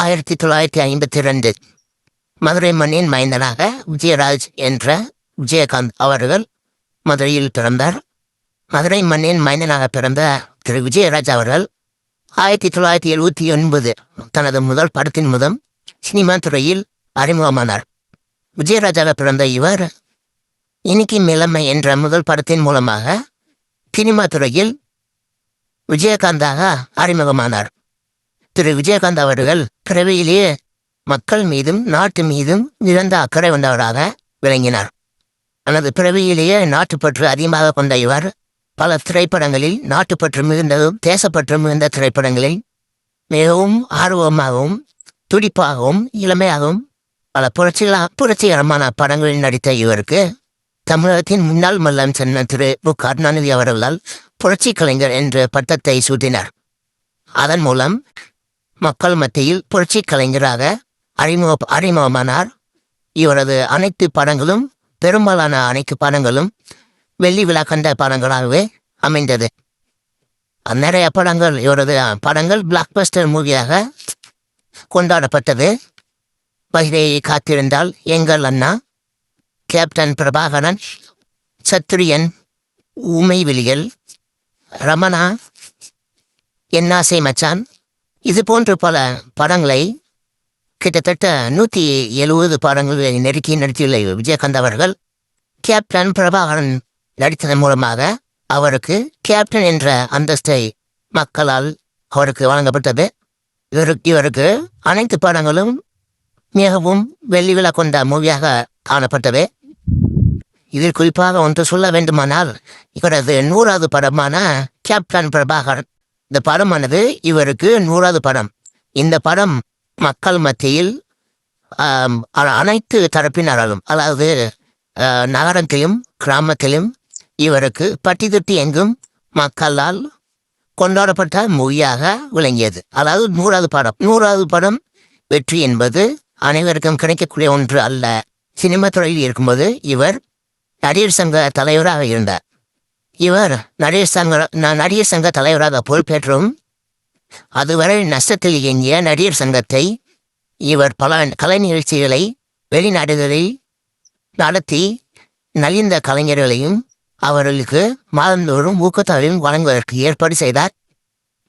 ஆயிரத்தி தொள்ளாயிரத்தி ஐம்பத்தி ரெண்டு மதுரை மண்ணின் மைந்தனாக விஜயராஜ் என்ற விஜயகாந்த் அவர்கள் மதுரையில் பிறந்தார். மதுரை மண்ணின் மைந்தனாக பிறந்த திரு. விஜயராஜ் அவர்கள் ஆயிரத்தி தொள்ளாயிரத்தி எழுபத்தி ஒன்பது தனது முதல் படத்தின் முதல் சினிமா துறையில் அறிமுகமானார். விஜயராஜாக பிறந்த இவர் இன்னைக்கு இளமை என்ற முதல் படத்தின் மூலமாக சினிமா துறையில் விஜயகாந்தாக அறிமுகமானார். திரு விஜயகாந்த் அவர்கள் பிறவியிலேயே மக்கள் மீதும் நாட்டு மீதும் நிறந்த அக்கறை கொண்டவராக விளங்கினார். தனது பிறவியிலேயே நாட்டுப்பற்று அதிகமாக கொண்ட இவர் பல திரைப்படங்களில் நாட்டுப்பற்று மிகுந்ததும் தேசப்பற்று மிகுந்த திரைப்படங்களில் மிகவும் ஆர்வமாகவும் துடிப்பாகவும் இளமையாகவும் பல புரட்சிகள புரட்சிகரமான படங்களில் நடித்த இவருக்கு தமிழகத்தின் முன்னாள் மல்லம் சென்ன திரு மு கருணாநிதி அவர்களால் புரட்சி கலைஞர் என்ற பட்டத்தை சூட்டினார். அதன் மூலம் மக்கள் மத்தியில் புரட்சி கலைஞராக அறிமுக அறிமுகமானார். இவரது அனைத்து படங்களும் பெரும்பாலான அனைத்து படங்களும் வெள்ளி விழா கண்ட படங்களாகவே அமைந்தது. நிறைய படங்கள் இவரது படங்கள் பிளாக் பஸ்டர் மூவியாக கொண்டாடப்பட்டது. பகிரையை காத்திருந்தால் எங்கள் அண்ணா கேப்டன் பிரபாகரன் சத்ரியன் உமை விழிகள் ரமணா என்னாசை மச்சான் இது போன்ற பல படங்களை கிட்டத்தட்ட நூற்றி எழுபது படங்களை நெருக்கி நடித்துள்ள விஜயகாந்த் அவர்கள் கேப்டன் பிரபாகரன் நடித்ததன் மூலமாக அவருக்கு கேப்டன் என்ற அந்தஸ்தை மக்களால் அவருக்கு வழங்கப்பட்டது. இவருக்கு இவருக்கு அனைத்து படங்களும் மிகவும் வெள்ளி விழா கொண்ட மூவியாக காணப்பட்டது. இதில் குறிப்பாக ஒன்று சொல்ல வேண்டுமானால் இவரது நூறாவது படமான கேப்டன் பிரபாகரன் இந்த படமானது இவருக்கு நூறாவது படம். இந்த படம் மக்கள் மத்தியில் அனைத்து தரப்பினராலும் அதாவது நகரத்திலும் கிராமத்திலும் இவருக்கு பட்டி தொட்டி எங்கும் மக்களால் கொண்டாடப்பட்ட மொழியாக விளங்கியது. அதாவது நூறாவது படம். நூறாவது படம் வெற்றி என்பது அனைவருக்கும் கிடைக்கக்கூடிய ஒன்று அல்ல. சினிமா துறையில் இருக்கும்போது இவர் நடிகர் சங்க தலைவராக இருந்தார். இவர் நடிகர் சங்க ந- நடிகர் சங்க தலைவராக பொறுப்பேற்றும். அதுவரை நஷ்டத்தில் இயங்கிய நடிகர் சங்கத்தை இவர் பல கலை நிகழ்ச்சிகளை வெளிநாடுகளில் நடத்தி நலிந்த கலைஞர்களையும் அவர்களுக்கு மாதந்தோறும் ஊக்கத்தொகையும் வழங்குவதற்கு ஏற்பாடு செய்தார்.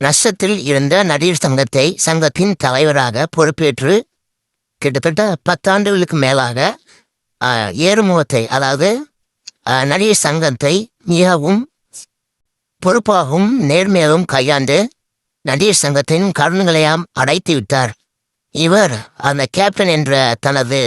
நஷ்டத்தில் இருந்த நடிகர் சங்கத்தை சங்கத்தின் தலைவராக பொறுப்பேற்று கிட்டத்தட்ட பத்தாண்டுகளுக்கு மேலாக ஏறுமுகத்தை அதாவது நடிகர் சங்கத்தை மிகவும் பொறுப்பாகவும் நேர்மையாகவும் கையாண்டு நடிகர் சங்கத்தின் கருணுகளையாம் அடைத்து விட்டார். இவர் அந்த கேப்டன் என்ற தனது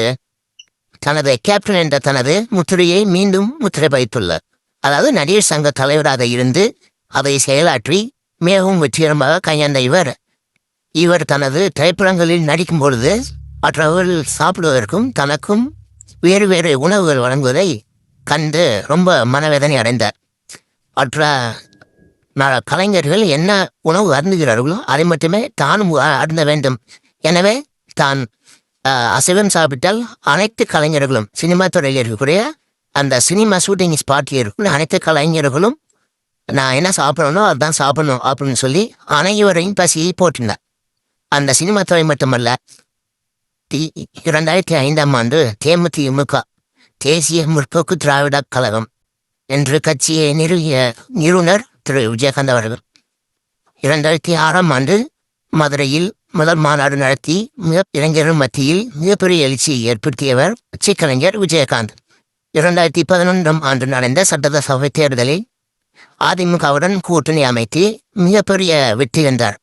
தனது கேப்டன் என்ற தனது முத்திரையை மீண்டும் முத்திரை பதித்துள்ளார். அதாவது நடிகர் சங்க தலைவராக இருந்து அதை செயலாற்றி மிகவும் வெற்றிகரமாக கையாண்ட இவர். இவர் தனது திரைப்படங்களில் நடிக்கும் பொழுது மற்றவர்கள் சாப்பிடுவதற்கும் தனக்கும் வேறு வேறு உணவுகள் வழங்குவதை கண்டு ரொம்ப மனவேதனை அடைந்தார். மற்ற நான் கலைஞர்கள் என்ன உணவு அருந்துகிறார்களோ அதை மட்டுமே தானும் அருந்த வேண்டும். எனவே தான் அசைவம் சாப்பிட்டால் அனைத்து கலைஞர்களும் சினிமா துறையில் இருக்கக்கூடிய அந்த சினிமா ஷூட்டிங் ஸ்பாட்டில் இருக்கக்கூடிய அனைத்து கலைஞர்களும் நான் என்ன சாப்பிடணும் அதுதான் சாப்பிடணும் அப்படின்னு சொல்லி அனைவரையும் பசியை போட்டிருந்தார் அந்த சினிமா துறை மட்டுமல்ல தி- இரண்டாயிரத்தி ஐந்தாம் ஆண்டு தேமுதிமுக தேசிய முற்போக்கு திராவிடக் கழகம் என்று கட்சியை நிறுவிய நிறுவனர் திரு. விஜயகாந்த் அவர்கள். இரண்டாயிரத்தி ஆறாம் ஆண்டு மதுரையில் முதல் மாநாடு நடத்தி மிக இளைஞர்கள் மத்தியில் மிகப்பெரிய எழுச்சியை ஏற்படுத்தியவர் கட்சி கலைஞர் விஜயகாந்த். இரண்டாயிரத்தி பதினொன்றாம் ஆண்டு நடந்த சட்டசபை தேர்தலில் அதிமுகவுடன் கூட்டணி அமைத்து மிகப்பெரிய வெற்றி வென்றார்.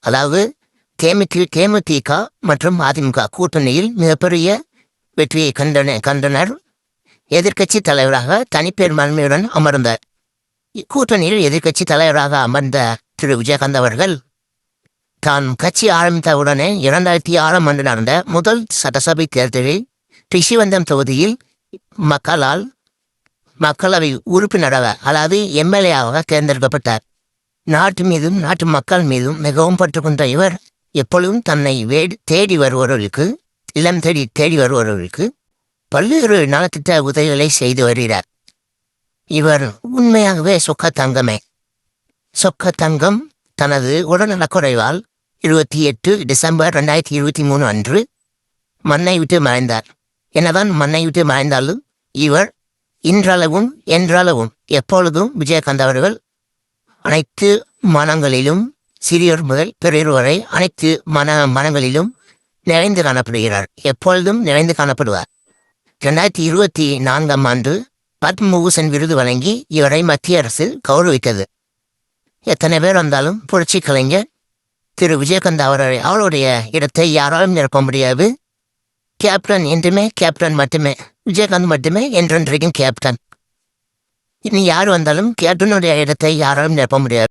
அதாவது தேமுதி தேமுதிக மற்றும் அதிமுக கூட்டணியில் மிகப்பெரிய வெற்றியை கண்டன கண்டனர் எதிர்க்கட்சி தலைவராக தனிப்பெரும்பான்மையுடன் அமர்ந்தார் இக்கூட்டணியில் எதிர்க்கட்சி தலைவராக அமர்ந்த திரு. விஜயகாந்த் அவர்கள் தான் கட்சி ஆரம்பித்தவுடனே இரண்டாயிரத்தி ஆறாம் ஆண்டு நடந்த முதல் சட்டசபை தேர்தலில் ரிஷிவந்தம் தொகுதியில் மக்களால் மக்களவை உறுப்பினராக அதாவது எம்எல்ஏவாக தேர்ந்தெடுக்கப்பட்டார். நாட்டு மீதும் நாட்டு மக்கள் மீதும் மிகவும் பற்றுக்கொண்ட இவர் எப்பொழுதும் தன்னை வேடி தேடி வருபவர்களுக்கு இளம் தேடி தேடி வருபவர்களுக்கு பல்வேறு நலத்திட்ட உதவிகளை செய்து வருகிறார். இவர் உண்மையாகவே சொக்க தங்கமே. சொக்க தங்கம் தனது உடல்நலக்குறைவால் இருபத்தி எட்டு டிசம்பர் ரெண்டாயிரத்தி இருபத்தி மூணு அன்று மண்ணை விட்டு மறைந்தார். என்னதான் மண்ணை விட்டு மறைந்தாலும் இவர் இன்றளவும் என்றளவும் எப்பொழுதும் விஜயகாந்த் அவர்கள் அனைத்து மனங்களிலும் சிறியோர் முதல் பெரியோர் வரை அனைத்து மன மனங்களிலும் நிறைந்து காணப்படுகிறார். எப்பொழுதும் நிறைந்து காணப்படுவார். இரண்டாயிரத்தி இருபத்தி நான்காம் ஆண்டு பத்மபூஷன் விருது வழங்கி இவரை மத்திய அரசு கௌரவித்தது. எத்தனை பேர் வந்தாலும் புரட்சி கலைஞர் திரு விஜயகாந்த் அவரை அவருடைய இடத்தை யாராலும் நிரப்ப முடியாது. கேப்டன் என்றுமே கேப்டன் மட்டுமே விஜயகாந்த் மட்டுமே என்றென்றைக்கும் கேப்டன். இனி யார் வந்தாலும் கேப்டனுடைய இடத்தை யாராலும் நிரப்ப முடியாது.